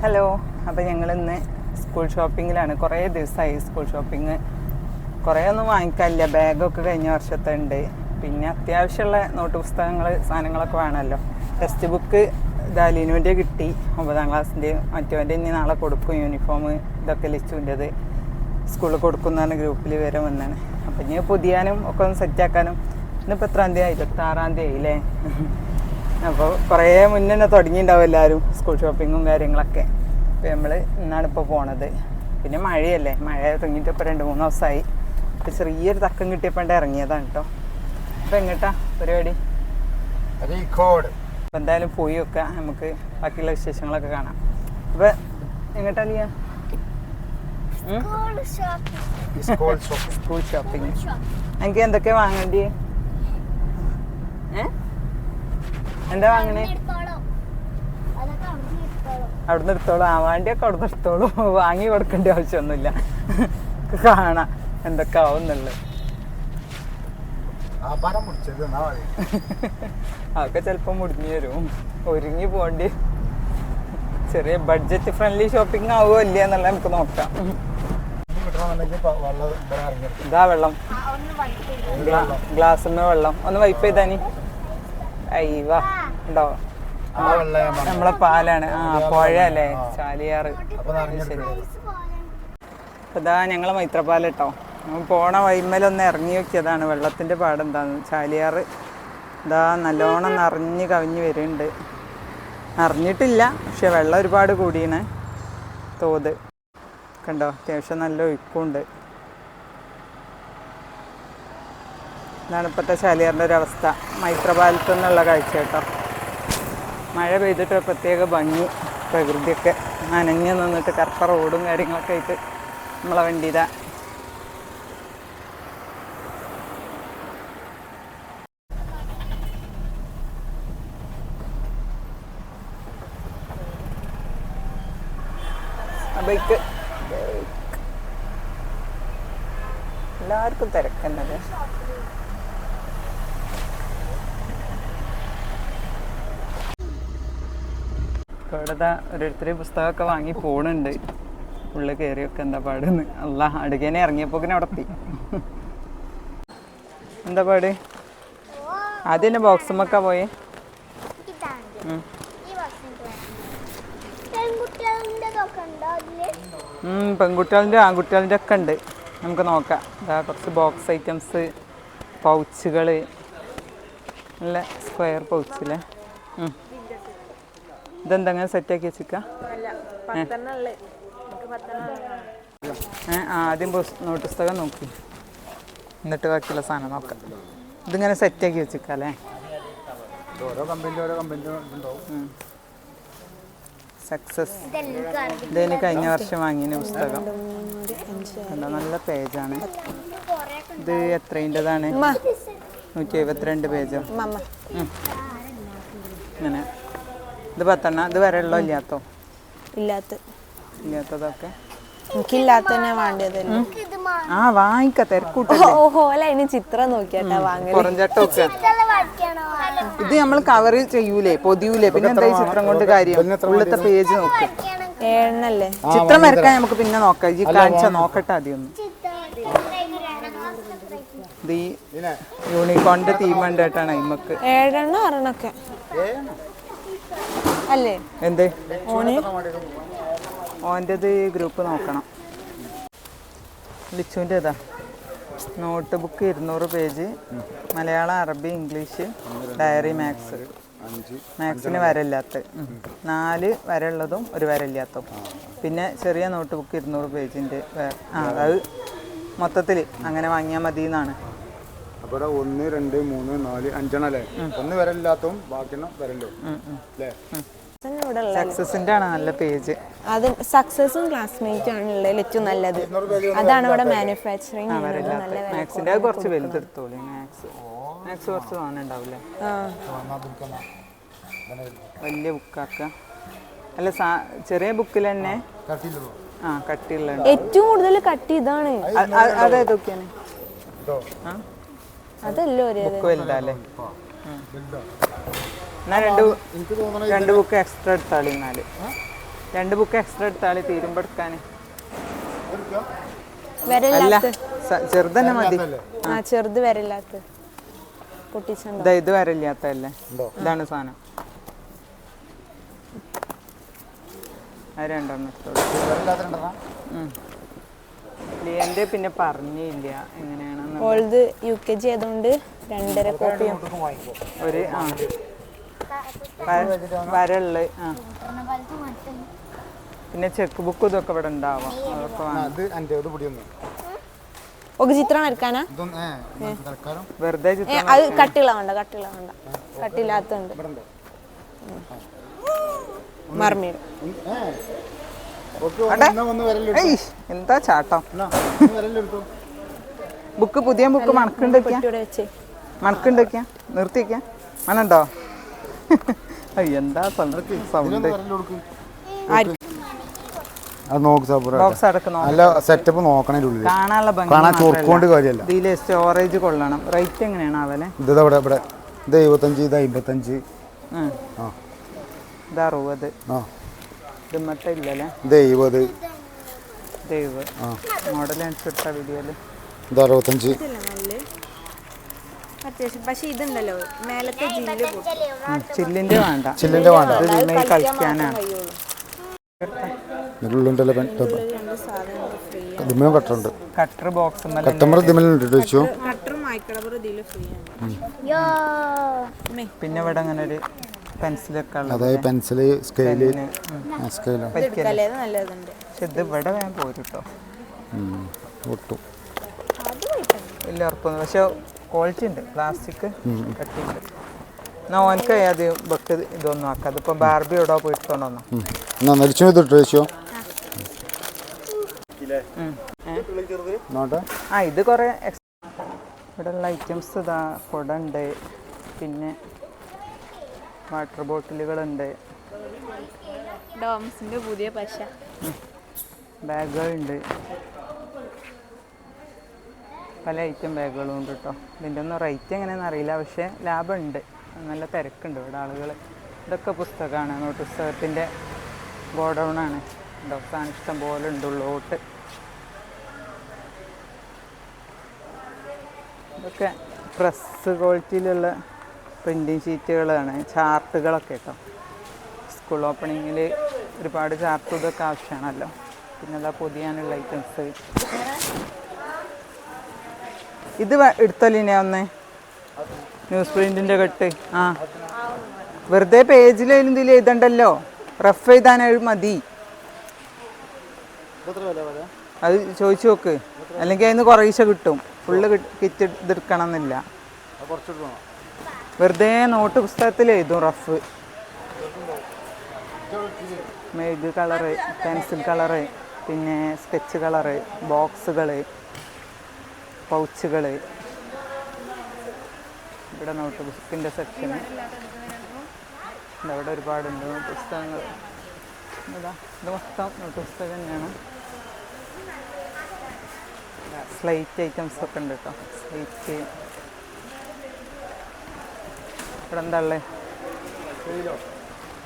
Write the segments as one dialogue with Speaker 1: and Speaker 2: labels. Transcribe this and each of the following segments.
Speaker 1: Hello അപ്പോൾ ഞങ്ങൾ ഇന്ന് സ്കൂൾ ഷോപ്പിങ്ങിലാണ്. കുറേ ദിവസമായി സ്കൂൾ ഷോപ്പിംഗ് കുറേ ഒന്നും വാങ്ങിക്കാനില്ല. ബാഗൊക്കെ കഴിഞ്ഞ വർഷത്തെ ഉണ്ട് പിന്നെ അത്യാവശ്യമുള്ള നോട്ട് പുസ്തകങ്ങൾ സാധനങ്ങളൊക്കെ വേണമല്ലോ. ടെക്സ്റ്റ് ബുക്ക് ദാലിനുവിന്റെ കിട്ടി. ഒമ്പതാം ക്ലാസ്സിന്റെ. മറ്റവന്റെ ഇനി നാളെ കൊടുക്കും. യൂണിഫോം ഇതൊക്കെ ലിച്ചുവിന്റെത്. സ്കൂളിൽ കൊടുക്കുന്നതാണ് ഗ്രൂപ്പിൽ വരെ വന്നാണ്. അപ്പം ഇനി പുതിയാനും ഒക്കെ ഒന്ന് സെറ്റാക്കാനും ഇന്നിപ്പോൾ എത്രാം തീയതി? ഇരുപത്താറാം തീയതി ആയില്ലേ? അപ്പോൾ കുറേ മുന്നേ തന്നെ തുടങ്ങിയിട്ടുണ്ടാവും എല്ലാവരും സ്കൂൾ ഷോപ്പിങ്ങും കാര്യങ്ങളൊക്കെ. അപ്പോൾ നമ്മൾ ഇന്നാണ് ഇപ്പോൾ പോണത്. പിന്നെ മഴയല്ലേ? മഴ തുടങ്ങിയിട്ട് ഇപ്പോൾ രണ്ട് മൂന്ന് ദിവസമായി ഇപ്പോൾ ചെറിയൊരു തക്കം കിട്ടിയപ്പോൾ ഇറങ്ങിയതാണ് കേട്ടോ അപ്പോൾ എങ്ങോട്ടാ? പരിപാടി?
Speaker 2: റീകോഡ്
Speaker 1: അപ്പോൾ എന്തായാലും പോയി ഒക്കെ നമുക്ക് ബാക്കിയുള്ള വിശേഷങ്ങളൊക്കെ കാണാം. അപ്പോൾ എങ്ങോട്ടാ ലിയ?
Speaker 3: School
Speaker 2: school shop
Speaker 1: school shopping എനിക്ക് എന്തൊക്കെ വാങ്ങേണ്ടി ഏ? എന്താ വാങ്ങണേ?
Speaker 3: അവിടുന്ന് എടുത്തോളൂ.
Speaker 1: ആ വാണ്ടിയൊക്കെ അവിടുന്ന് എടുത്തോളൂ. വാങ്ങി കൊടുക്കേണ്ട ആവശ്യമൊന്നുമില്ല. കാണാം. എന്തൊക്കെ ആവുന്നുള്ളത് അതൊക്കെ ചിലപ്പോൾ മുടിഞ്ഞു വരും. ഒരുങ്ങി പോണ്ടി. ചെറിയ ബഡ്ജറ്റ് ഫ്രണ്ട്ലി ഷോപ്പിംഗ് ആവുമോ ഇല്ല എന്നുള്ളത് നമുക്ക് നോക്കാം. ഇതാ വെള്ളം.
Speaker 3: ഗ്ലാസ്.
Speaker 1: ഗ്ലാസ്സിന് വെള്ളം. ഒന്ന് വൈപ്പ് ചെയ്താനി അയ്യവാ. ഉണ്ടോ? നമ്മളെ പാലാണ്. ആ പുഴ അല്ലേ ചാലിയാറ്. അതാ ഇതാ ഞങ്ങളെ മൈത്രപ്പാല കേട്ടോ പോണ വൈമലൊന്ന് ഇറങ്ങി നോക്കിയതാണ്. വെള്ളത്തിന്റെ പാടെന്താന്ന്. ചാലിയാറ് ഇതാ നല്ലോണം നിറഞ്ഞ് കവിഞ്ഞു വരുന്നുണ്ട് നിറഞ്ഞിട്ടില്ല പക്ഷെ വെള്ളം ഒരുപാട് കൂടിയാണ് തോത്. കണ്ടോ? അത്യാവശ്യം നല്ല ഒഴുക്കുണ്ട്. ഇതാണ് ഇപ്പോഴത്തെ ചാലിയാറിന്റെ ഒരു അവസ്ഥ. മൈത്രപാലത്തു നിന്നുള്ള കാഴ്ച കേട്ടോ. മഴ പെയ്തിട്ട് പ്രത്യേക ഭംഗി പ്രകൃതിയൊക്കെ നനഞ്ഞു നിന്നിട്ട് കറുത്ത റോഡും കാര്യങ്ങളൊക്കെ ആയിട്ട് നമ്മളെ വണ്ടി ബൈക്ക്. എല്ലാവർക്കും തിരക്കുന്നത് ഇപ്പോൾ ഇവിടെ ഓരോരുത്തർ പുസ്തകമൊക്കെ വാങ്ങി പോണുണ്ട്. ഉള്ളിൽ കയറിയൊക്കെ എന്താ പാടുന്ന്. അല്ല അടുക്കേനെ അവിടെ പോയി എന്താ പാട്? ആദ്യം തന്നെ ബോക്സുമൊക്കെ പോയേ. പെൺകുട്ടികളുടെ ആൺകുട്ടികളുടെ ഒക്കെ ഉണ്ട്. നമുക്ക് നോക്കാം. ഇതാ കുറച്ച് ബോക്സ് ഐറ്റംസ് പൗച്ചുകൾ നല്ല സ്ക്വയർ പൗച്ചില്ലേ ഇതെന്താ അങ്ങനെ സെറ്റാക്കി വെച്ചിക്ക ആദ്യം നോട്ട് പുസ്തകം നോക്കി. എന്നിട്ട് ബാക്കിയുള്ള സാധനം നോക്കാം. ഇതിങ്ങനെ സെറ്റാക്കി വെച്ചിക്ക അല്ലേ? സക്സസ്
Speaker 3: ഇതെല്ലാം എനിക്ക് അറിയാം.
Speaker 1: ഇതിന് കഴിഞ്ഞ വർഷം വാങ്ങിയ പുസ്തകം. എന്താ നല്ല പേജാണ്. ഇത് എത്രേന്റെതാണ്? നൂറ്റി എഴുപത്തിരണ്ട് പേജോ? ഉം. ഇത് പത്തെണ്ണ ഇത് വരെ ഉള്ളോ ഇല്ലാത്തോ?
Speaker 4: ഇല്ലാത്ത.
Speaker 1: ഇല്ലാത്തതൊക്കെ?
Speaker 4: എനിക്കില്ലാത്ത തന്നെ.
Speaker 1: ആ വാങ്ങിക്ക
Speaker 4: ചിത്രം നോക്കിയാട്ടാ
Speaker 3: വരയ്ക്കണോ?
Speaker 1: ഇത് നമ്മൾ കവർ ചെയ്യൂലേ പൊതിയൂലേ പിന്നെ എന്താ ഈ ചിത്രം കൊണ്ട് കാര്യം? ഉള്ളത്തെ പേജ് നോക്ക്. ചിത്രം വരക്കാൻ നമുക്ക് പിന്നെ നോക്കാം. ഈ കാഴ്ച നോക്കട്ടെ ആദ്യം യൂണിക്കോണിന്റെ തീം ഉണ്ടായിട്ടാണ് അയിമക്ക്.
Speaker 4: ഏഴെണ്ണം ഒരെണ്ണൊക്കെ. അല്ലേ?
Speaker 1: എന്തേ?
Speaker 4: ഓന്?
Speaker 1: ഓന്റെത് ഗ്രൂപ്പ് നോക്കണം. ലിച്ചുവിന്റെ ഇതാ നോട്ട് ബുക്ക് ഇരുന്നൂറ് പേജ് മലയാളം അറബി ഇംഗ്ലീഷ് ഡയറി മാത്സ്
Speaker 2: അഞ്ച്
Speaker 1: മാത്സിന് വരയില്ലാത്ത. ഉം. നാല് വരയുള്ളതും ഒരു വരയില്ലാത്തതും. പിന്നെ ചെറിയ നോട്ട് ബുക്ക് ഇരുന്നൂറ് പേജിന്റെ ആ അത് മൊത്തത്തിൽ അങ്ങനെ വാങ്ങിയാൽ മതി എന്നാണ്
Speaker 2: അപ്പോൾ ഒന്ന് രണ്ട് മൂന്ന് നാല് അഞ്ചെണ്ണം അല്ലേ? ഒന്ന് വരല്ലാത്തതും ബാക്കിയെണ്ണം വരല്ലോ അല്ലേ?
Speaker 4: ഉള്ള
Speaker 1: ആണ് നല്ല പേജ്
Speaker 4: അത് സക്സസും ക്ലാസ്മേറ്റും ആണുള്ളത് ഏറ്റവും നല്ലത്. അതാണ് ഇവിടെ മാനുഫാക്ചറിങ്
Speaker 1: അത് കുറച്ച് വലുതെടുത്തോളൂ. മാത്സ് മാത്സ് കുറച്ച്
Speaker 4: ആ.
Speaker 1: വലിയ ബുക്കാക്ക അല്ല സാ ചെറിയ ബുക്കിൽ തന്നെ ആ കട്ടിയുള്ള
Speaker 4: ഏറ്റവും കൂടുതൽ കട്ടി ഇതാണ്.
Speaker 1: അതേതൊക്കെയാണ്
Speaker 4: അതല്ലോ ഒരു
Speaker 1: ബുക്ക് വലുതല്ലേ എന്നാ രണ്ട്
Speaker 2: എനിക്ക് തോന്നണ
Speaker 1: രണ്ട് ബുക്ക് എക്സ്ട്രാ എടുത്താളി എന്നാൽ രണ്ട് ബുക്ക് എക്സ്ട്രാ എടുത്താളി തീരുമ്പോൾ എടുക്കാൻ അല്ല ചെറുതന്നെ മതി.
Speaker 4: ആ. ചെറുത് വരല്ലാത്ത പൊട്ടിച്ചുണ്ടോ?
Speaker 1: ഇതാ വരല്ലാത്തല്ലേ ഇതാണ് സാധനം. അത് രണ്ടെണ്ണം എടുത്തോളൂ. ലിയന്റെ പിന്നെ പറഞ്ഞില്ല എങ്ങനെയാണെന്ന്.
Speaker 4: ഓൾത് യു കെ ജി ആയതുകൊണ്ട് രണ്ടര കോപ്പിയും.
Speaker 1: ഒരു ആ. വരള്ള് ആ. പിന്നെ ചെക്ക് ബുക്ക് ഇതൊക്കെ ഇവിടെ ഉണ്ടാവാം. അതൊക്കെ
Speaker 2: അത് എന്റെ ഇത്
Speaker 4: ഒക്കെ ചിത്രം
Speaker 2: തൽക്കാലം.
Speaker 1: വെറുതെ
Speaker 4: അത് കട്ടിയുള്ള വേണ്ട കട്ടിയുള്ള വേണ്ട. കട്ടില്ലാത്തുണ്ട്
Speaker 1: ഏയ് എന്താ ചാട്ടം? ബുക്ക് പുതിയ ബുക്ക് മണക്കുണ്ടൊക്കെയാ മണക്കുണ്ടൊക്കെയാ നിർത്തിക്കാ മണുണ്ടോ? എന്താ സൗണ്ട്
Speaker 2: വരലെടുക്കും അത് നോക്ക് നല്ല സെറ്റപ്പ് നോക്കണേ
Speaker 1: കാണാനുള്ള
Speaker 2: കാണാൻ. ചൊറുക്കൊണ്ട് കാര്യമല്ല
Speaker 1: ഇതിൽ സ്റ്റോറേജ് കൊള്ളണം. റേറ്റ് എങ്ങനെയാണ് അവലെ
Speaker 2: ഇത് ഇവിടെ ഇവിടെ. ഇത് എഴുപത്തഞ്ച് ഇത് അമ്പത്തഞ്ച്. ആ.
Speaker 1: ഇത് അറുപത്.
Speaker 2: ആ.
Speaker 1: ഇത് മറ്റേ ഇല്ലല്ലേ?
Speaker 2: ഇത് എഴുപത്.
Speaker 1: മോഡൽ അനുസരിച്ച വീഡിയോയിൽ
Speaker 2: ഇത് അറുപത്തഞ്ച്.
Speaker 4: അത്യാവശ്യം. പക്ഷെ ഇതുണ്ടല്ലോ മേലത്തെ ജില്ല്
Speaker 1: ചില്ലിന്റെ വേണ്ട.
Speaker 2: ചില്ലിന്റെ വേണ്ട.
Speaker 1: ഇത് കളിക്കാനാണ്
Speaker 2: ഇതിലുണ്ടല്ലോ കട്ടറുണ്ട്
Speaker 1: കട്ടർ ബോക്സ്
Speaker 4: കട്ടറും ഇതിൽ ഫ്രീ ആണ്.
Speaker 1: പിന്നെ ഇവിടെ അങ്ങനെ ഒരു പെൻസിലൊക്കെ
Speaker 2: അതായത് പെൻസിൽ സ്കെയിൽ
Speaker 1: ഉം.
Speaker 2: സ്കെയിലാണ്
Speaker 4: എടുക്കല്ലേ അത് നല്ലതുണ്ട്.
Speaker 1: പക്ഷെ ഇത് ഇവിടെ വേഗം പോരും കേട്ടോ
Speaker 2: ഒട്ടും.
Speaker 1: വലിയ ഉറപ്പൊന്നും പക്ഷെ ക്വാളിറ്റി ഉണ്ട്. പ്ലാസ്റ്റിക് കട്ടിങ് എന്നാ ഓനക്ക് അത് ബക്ക് ഇതൊന്നും ആക്കാം ഇപ്പം ബാർബി എവിടെ പോയിട്ട് കൊണ്ടുവന്നു
Speaker 2: എന്നാ വെച്ചോ. നോട്ടെ.
Speaker 1: ആ ഇത് കുറേ ഇവിടെ ഉള്ള ഐറ്റംസ് ഇതാ. കുട ഉണ്ട്. പിന്നെ വാട്ടർ ബോട്ടിലുകളുണ്ട്
Speaker 4: ഡോംസിന്റെ പുതിയ പശ.
Speaker 1: ബാഗുകളുണ്ട് പല ഐറ്റം ബാഗുകളും ഉണ്ട് കേട്ടോ ഇതിന്റെ ഒന്നും റേറ്റ് എങ്ങനെയാണെന്ന് അറിയില്ല പക്ഷേ ലാഭമുണ്ട്. നല്ല തിരക്കുണ്ട് ഇവിടെ ആളുകൾ ഇതൊക്കെ പുസ്തകമാണ്. നോട്ട് പുസ്തകത്തിന്റെ ഗോഡൗണാണ് ഉണ്ടോ ഇഷ്ടം പോലെ ഉണ്ട് ഉള്ളോട്ട്. ഇതൊക്കെ പ്രസ് ക്വാളിറ്റിയിലുള്ള പ്രിന്റിങ് ഷീറ്റുകളാണ് ചാർട്ടുകളൊക്കെ കേട്ടോ സ്കൂൾ ഓപ്പണിങ്ങിൽ ഒരുപാട് ചാർട്ടും ഇതൊക്കെ ആവശ്യമാണല്ലോ. പിന്നെ അതാ പൊതിയാനുള്ള ഐറ്റംസ് ഇത് എടുത്തല്ലേ ഒന്ന് ന്യൂസ് പ്രിന്റിന്റെ കെട്ട്. ആ. വെറുതെ പേജിലും ഇതിൽ എഴുതണ്ടല്ലോ? റഫ് എഴുതാൻ അത് മതി. അത് ചോദിച്ചു നോക്ക്. അല്ലെങ്കിൽ അതിന് കുറേശ്ശെ കിട്ടും. ഫുള്ള് കിറ്റ് ഇതെടുക്കണം എന്നില്ല വെറുതെ നോട്ട് പുസ്തകത്തിൽ എഴുതും റഫ് മെഴുക് കളറ് പെൻസിൽ കളറ് പിന്നെ സ്കെച്ച് കളറ് ബോക്സുകൾ പൗച്ചുകൾ ഇവിടെ നോട്ട് ബുക്കിന്റെ സെക്ഷൻ. അവിടെ ഒരുപാടുണ്ട്. പുസ്തകങ്ങൾ. ഇത് മൊത്തം നോട്ട് പുസ്തകം തന്നെയാണ്. സ്ലൈറ്റ് ഐറ്റംസ് ഒക്കെ ഉണ്ട് കേട്ടോ. സ്ലൈറ്റ്. ഇവിടെ എന്താ ഉള്ളത്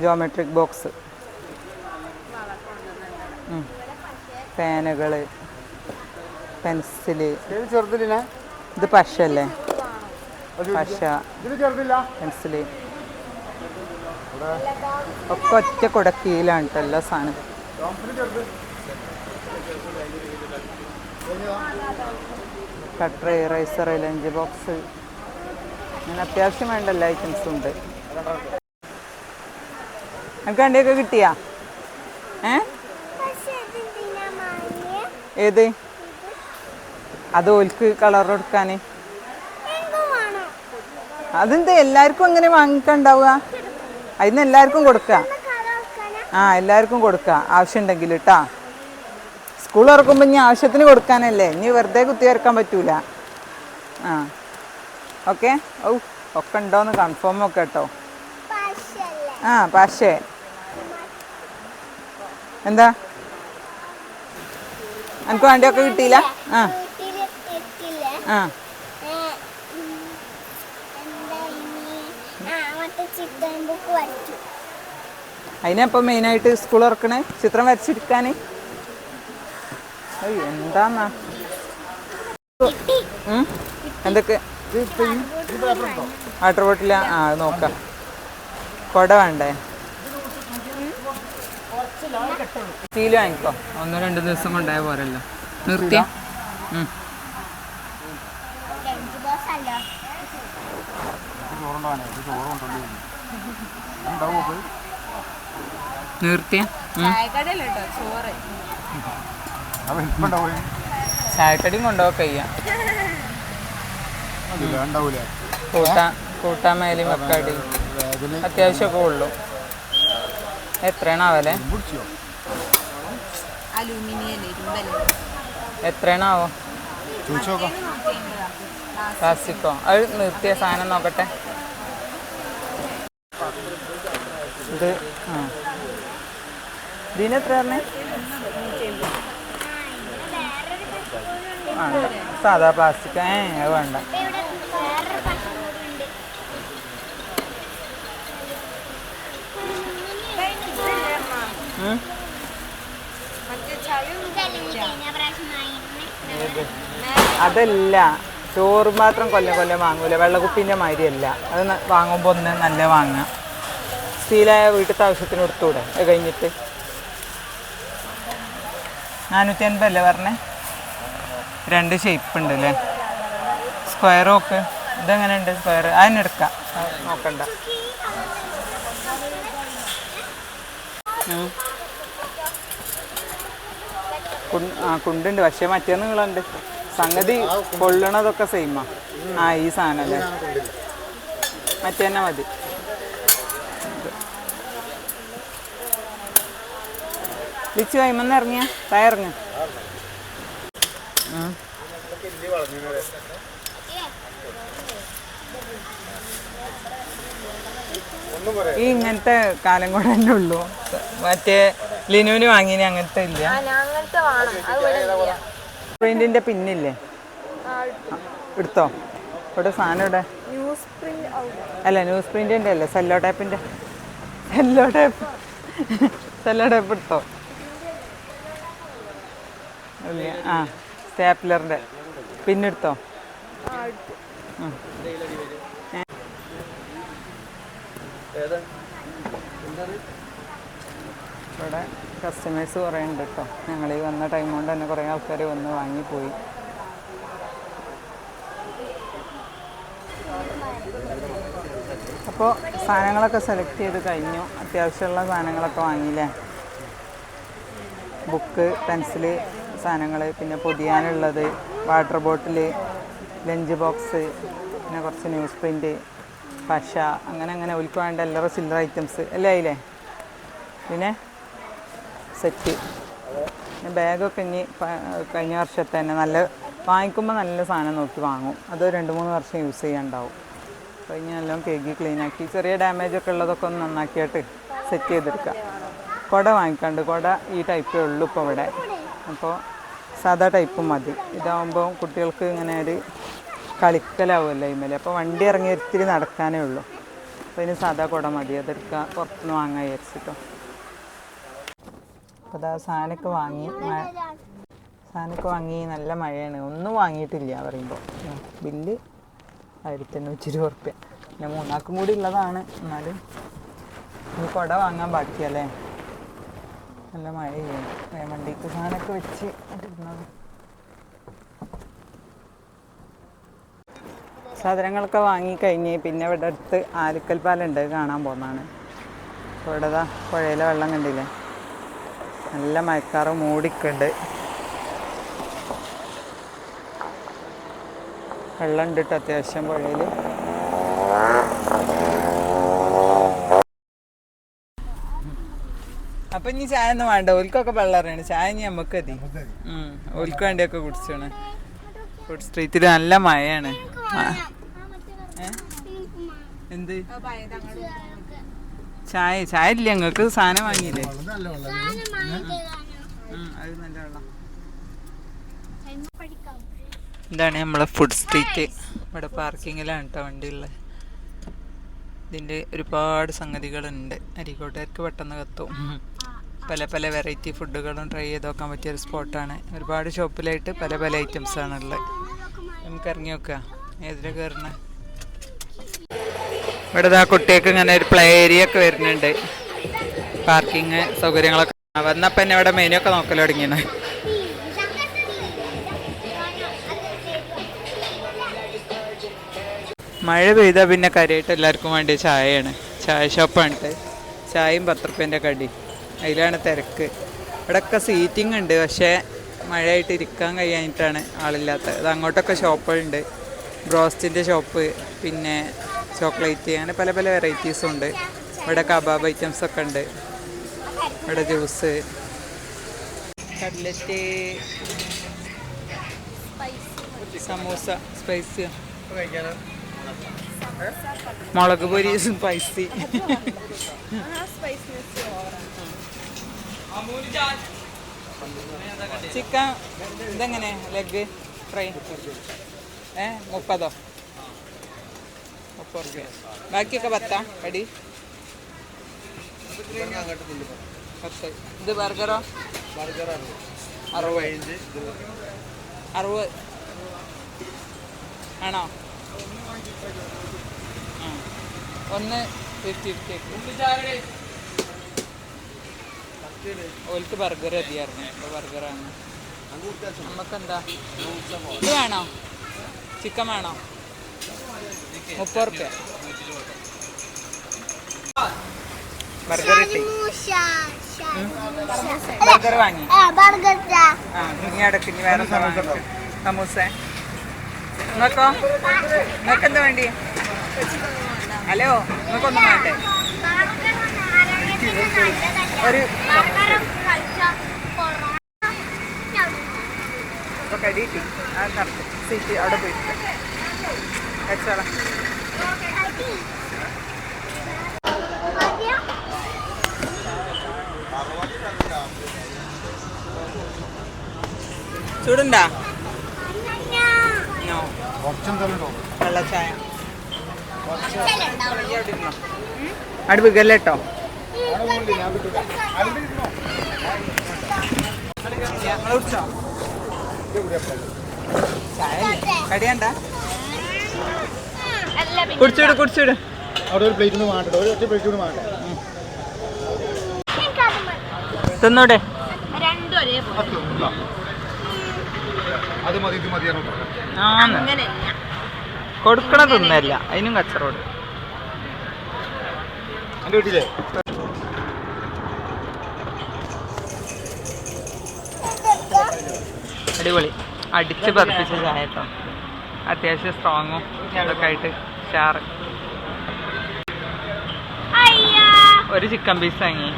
Speaker 1: ജോമെട്രിക് ബോക്സ്. പേനകൾ പെൻസിൽ.
Speaker 2: ഇത്
Speaker 1: പശ. അല്ലേ പശ പെൻസിൽ. ഒക്കെ ഒറ്റ കുടക്കീലാണ് കേട്ടോ എല്ലാ സാധനം. കട്ടർ ഇറേസർ ലഞ്ച് ബോക്സ് അങ്ങനെ അത്യാവശ്യം വേണ്ട എല്ലാ ഐറ്റംസും ഉണ്ട്. എനിക്ക് വണ്ടിയൊക്കെ കിട്ടിയാ? ഏ? ഏത്? അത് ഓൽക്ക് കളർ കൊടുക്കാൻ
Speaker 3: വേണം.
Speaker 1: അതെന്താ എല്ലാവർക്കും അങ്ങനെ വാങ്ങിക്കണ്ടാവുക? അതിന് എല്ലാവർക്കും കൊടുക്കുക ആ എല്ലാവർക്കും കൊടുക്കുക ആവശ്യമുണ്ടെങ്കിൽ കേട്ടാ സ്കൂൾ തുറക്കുമ്പോൾ ഇനി ആവശ്യത്തിന് കൊടുക്കാനല്ലേ. ഇനി വെറുതെ കുത്തി വരക്കാൻ പറ്റൂല. ആ. ഓക്കെ? ഔ ഒക്കെ ഉണ്ടോന്ന് കൺഫേം ഒക്കെ കേട്ടോ ആ പക്ഷേ എന്താ? എനിക്ക് വേണ്ടിയൊക്കെ കിട്ടിയില്ല? ആ. ആ. അതിനപ്പം മെയിനായിട്ട് സ്കൂൾ ഇറക്കണേ ചിത്രം വരച്ചിരിക്കാന് എന്താന്നാ? എന്തൊക്കെ? വാട്ടർ ബോട്ടില ആ? അത് നോക്കാം. കൊട വേണ്ടേ? സ്റ്റീൽ വാങ്ങിക്കോ. ഒന്നോ രണ്ടോ ദിവസം കൊണ്ടായ പോരല്ലോ. നിർത്തിയ? നിർത്തിയ? ചായക്കടിയും കൂട്ടാൻ കൂട്ടാൻ മേലും വെക്കാടി അത്യാവശ്യമൊക്കെ ഉള്ളൂ. എത്രയാണ് അവലെ എത്രയാണാവോ?
Speaker 2: ചോദിച്ചു നോക്കാം.
Speaker 1: പ്ലാസ്റ്റിക്കോ അത് നിർത്തിയ സാധനം നോക്കട്ടെ. ഇത് ആ. ഇതിന് പറഞ്ഞേ? വേണ്ട സാധാ പ്ലാസ്റ്റിക് ഏ അത് വേണ്ട. അതല്ല. ചോറ് മാത്രം കൊല്ലം കൊല്ലം വാങ്ങൂല. വെള്ളക്കുപ്പിന്റെ മാതിരിയല്ല. അത് വാങ്ങുമ്പോൾ ഒന്ന് നല്ല വാങ്ങുക സ്റ്റീലായ വീട്ടിലത്തെ ആവശ്യത്തിന് എടുത്തുകൂടെ അത് കഴിഞ്ഞിട്ട്. നാനൂറ്റി അൻപതല്ലേ പറഞ്ഞേ? രണ്ട് ഷേപ്പ് ഉണ്ട് അല്ലേ സ്ക്വയർ ഒക്കെ ഇതെങ്ങനെ ഉണ്ട് സ്ക്വയർ അതിന് എടുക്കാം. നോക്കണ്ട. കുണ്ടുണ്ട്. പക്ഷേ മറ്റേ നീളമുണ്ട്. സംഗതി കൊള്ളണതൊക്കെ സെയിമാ ആ. ഈ സാധനം അല്ലേ മറ്റേന്നെ മതി. വിച്ച് കൈമെന്ന് ഇറങ്ങിയ?
Speaker 2: പറയാം
Speaker 1: ഈ ഇങ്ങനത്തെ കാലം കൂടെ തന്നെ ഉള്ളൂ. മറ്റേ ലിനുവിന് വാങ്ങിനി അങ്ങനത്തെ ഇല്ല. പ്രിന്റിന്റെ പിന്നില്ലേ? എടുത്തോ. ഇവിടെ സാധനം ഇവിടെ. അല്ല ന്യൂസ് പ്രിന്റിന്റെ അല്ലേ? സെല്ലോ ടേപ്പിന്റെ. Sello tape. സെല്ലോ ടേപ്പ് എടുത്തോ. ഇല്ല ആ സ്റ്റാപ്ലറിന്റെ. പിന്നെടുത്തോ. ഇവിടെ. കസ്റ്റമേഴ്സ് കുറേ ഉണ്ട് കേട്ടോ ഞങ്ങൾ ഈ വന്ന ടൈം കൊണ്ട് തന്നെ കുറേ ആൾക്കാർ വന്ന് വാങ്ങിപ്പോയി. അപ്പോൾ സാധനങ്ങളൊക്കെ സെലക്ട് ചെയ്ത് കഴിഞ്ഞു. അത്യാവശ്യമുള്ള സാധനങ്ങളൊക്കെ വാങ്ങിയില്ലേ? ബുക്ക് പെൻസിൽ സാധനങ്ങൾ പിന്നെ പൊതിയാനുള്ളത് വാട്ടർ ബോട്ടിൽ ലഞ്ച് ബോക്സ് പിന്നെ കുറച്ച് ന്യൂസ് പ്രിന്റ് പശ അങ്ങനെ അങ്ങനെ. ഒലിക്ക് വേണ്ട എല്ലാ സില്ലർ ഐറ്റംസ് എല്ലാം ആയില്ലേ പിന്നെ? സെറ്റ്. ബാഗൊക്കെ ഇനി കഴിഞ്ഞ വർഷത്തെ തന്നെ നല്ല വാങ്ങിക്കുമ്പോൾ നല്ല സാധനം നോക്കി വാങ്ങും. അത് രണ്ട് മൂന്ന് വർഷം യൂസ് ചെയ്യാണ്ടാവും. അപ്പോൾ ഇനി എല്ലാം കേക്ക് ക്ലീൻ ആക്കി. ചെറിയ ഡാമേജ് ഒക്കെ ഉള്ളതൊക്കെ ഒന്ന് നന്നാക്കിയിട്ട് സെറ്റ് ചെയ്തെടുക്കാം. കുട വാങ്ങിക്കാണ്ട് കുട ഈ ടൈപ്പേ ഉള്ളൂ ഇപ്പോൾ ഇവിടെ. അപ്പോൾ സാധാ ടൈപ്പ് മതി. ഇതാവുമ്പോൾ കുട്ടികൾക്ക് ഇങ്ങനെ ഒരു കളിക്കലാവുമല്ലോ ഇമ്മൽ അപ്പോൾ വണ്ടി ഇറങ്ങി ഇത്തിരി നടക്കാനേ ഉള്ളൂ. അപ്പോൾ ഇനി സാധാ കുട മതി. അതെടുക്കുക പുറത്തുനിന്ന് വാങ്ങാൻ വിചാരിച്ചിട്ടോ. അപ്പോൾ അതാ സാധനമൊക്കെ വാങ്ങി സാധനമൊക്കെ വാങ്ങി നല്ല മഴയാണ്. ഒന്നും വാങ്ങിയിട്ടില്ല പറയുമ്പോൾ ബില്ല് ആയിരത്തി എണ്ണൂറ്റി ഇരുപത് ഉറുപ്പ്യ. പിന്നെ മൂന്നാൾക്കും കൂടി ഉള്ളതാണ്. എന്നാലും ഇനി കുട വാങ്ങാൻ ബാക്കിയല്ലേ? നല്ല മഴയാണ്. വണ്ടിക്ക് സാധനമൊക്കെ വെച്ച് സാധനങ്ങളൊക്കെ വാങ്ങി കഴിഞ്ഞ് പിന്നെ ഇവിടെ അടുത്ത് ആലിക്കൽ പാലുണ്ട് കാണാൻ പോകുന്നതാണ് ഇവിടെതാ പുഴയിലെ വെള്ളം കണ്ടില്ലേ? നല്ല മഴക്കാറ് മൂടിക്കുണ്ട്. വെള്ളം ഉണ്ട് കേട്ടോ അത്യാവശ്യം പുഴയിൽ അപ്പൊ ഇനി ചായ ഒന്നും വേണ്ട. ഓൽക്കൊക്കെ വെള്ളം അറിയണം. ചായ ഇനി നമുക്ക് ഉം. ഓൽക്ക് വേണ്ടിയൊക്കെ കുടിച്ചാണ്. ഫുഡ് സ്ട്രീറ്റിൽ നല്ല മഴയാണ്. എന്ത്? ചായ ചായ ഇല്ല ഞങ്ങൾക്ക് സാധനം വാങ്ങിയില്ലേ? ഇതാണ് നമ്മളെ ഫുഡ് സ്ട്രീറ്റ് ഇവിടെ പാർക്കിങ്ങിലാണ് കേട്ടോ വണ്ടിയുള്ളത് ഇതിന്റെ ഒരുപാട് സംഗതികളുണ്ട്. അരിക്കോട്ടുകാർക്ക് പെട്ടെന്ന് കത്തും. പല പല വെറൈറ്റി ഫുഡുകളും ട്രൈ ചെയ്ത് നോക്കാൻ പറ്റിയ ഒരു സ്പോട്ടാണ് ഒരുപാട് ഷോപ്പിലായിട്ട് പല പല ഐറ്റംസ് ആണുള്ളത് നമുക്ക് ഇറങ്ങി നോക്കുക ഏതിലെ കയറണേ ഇവിടെ ആ കുട്ടികൾക്ക് ഇങ്ങനെ ഒരു പ്ലേ ഏരിയ ഒക്കെ വരുന്നുണ്ട്. പാർക്കിങ് സൗകര്യങ്ങളൊക്കെ. വന്നപ്പോൾ എന്നെ ഇവിടെ മെനു ഒക്കെ നോക്കൽ തുടങ്ങിയാണ് മഴ പെയ്താൽ പിന്നെ കരയിട്ട് എല്ലാവർക്കും വേണ്ടി ചായയാണ്. ചായ ഷോപ്പാണ് ചായയും പത്ത് റുപ്യന്റെ കടി അതിലാണ് തിരക്ക്. ഇവിടെയൊക്കെ സീറ്റിംഗ് ഉണ്ട്. പക്ഷേ മഴയായിട്ട് ഇരിക്കാൻ കഴിയാനായിട്ടാണ് ആളില്ലാത്തത്. അത് അങ്ങോട്ടൊക്കെ ഷോപ്പുകളുണ്ട് ബ്രോസ്റ്റിന്റെ ഷോപ്പ് പിന്നെ ചോക്ലേറ്റ് അങ്ങനെ പല പല വെറൈറ്റീസും ഉണ്ട്. ഇവിടെ കബാബ് ഐറ്റംസ് ഒക്കെ ഉണ്ട്. ഇവിടെ ജ്യൂസ് കട്ലറ്റ്. സമൂസ സ്പൈസി മുളക് പൊരി സ്പൈസി ചിക്കൻ ഇതെങ്ങനെ ലെഗ് ഫ്രൈ ഏ മുപ്പതോ? മുപ്പത് റുപ്യ ബാക്കിയൊക്കെ പത്താ? കടി? പത്ത്. ഇത് ബർഗറോ? അറുപത്. അറുപത്. ആണോ. ഒന്ന് ഫിഫ്റ്റി ഓൽക്ക് ബർഗർ മതിയായിരുന്നു. ഇപ്പോൾ ബർഗറാണ് നമുക്കെന്താ ഇത് വേണോ? ചിക്കൻ വേണോ? മുപ്പത് റുപ്യ. ബർഗർ കിട്ടി. ബർഗർ വാങ്ങി. ഇനി വേറെ? സമൂസ. നിങ്ങൾക്കോ? നിങ്ങൾക്ക് എന്താ വേണ്ടി? ഹലോ നിങ്ങൾക്കൊന്നും വേണ്ടേ? ഒരു കടി കിട്ടി. ആ കറക്റ്റ് സീറ്റ് അവിടെ പോയിട്ട് വെച്ചോളാം ചൂടുണ്ടാ? നോ വെള്ള ചായ അവിടെ ചായ കടിയണ്ട കുടിച്ചിട് കുടിച്ചിട്.
Speaker 2: അവിടെ ഒരു പ്ലേറ്റ് മാറ്റട്ടെ ഒരു ഒറ്റ പ്ലേറ്റ് കൂടി മാറ്റട്ടെ
Speaker 1: തിന്നോട്ടെ
Speaker 2: അത് മതി ഇത് മതിയാണോ
Speaker 1: ആന്ന്. കൊടുക്കണ തിന്നല്ല അതിനും കച്ചറോട്.
Speaker 2: എന്റെ വീട്ടിലെ?
Speaker 1: അടിപൊളി. അടിച്ച് പതിപ്പിച്ച ചായ കേട്ടോ. അത്യാവശ്യം സ്ട്രോങ്ങും ഇതൊക്കെ ആയിട്ട് ചാറ് ഒരു ചിക്കൻ പീസ് വാങ്ങി.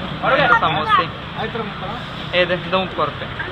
Speaker 1: രണ്ട് സമൂസയും. ഏത്? ഇത് മുപ്പത് റുപ്യ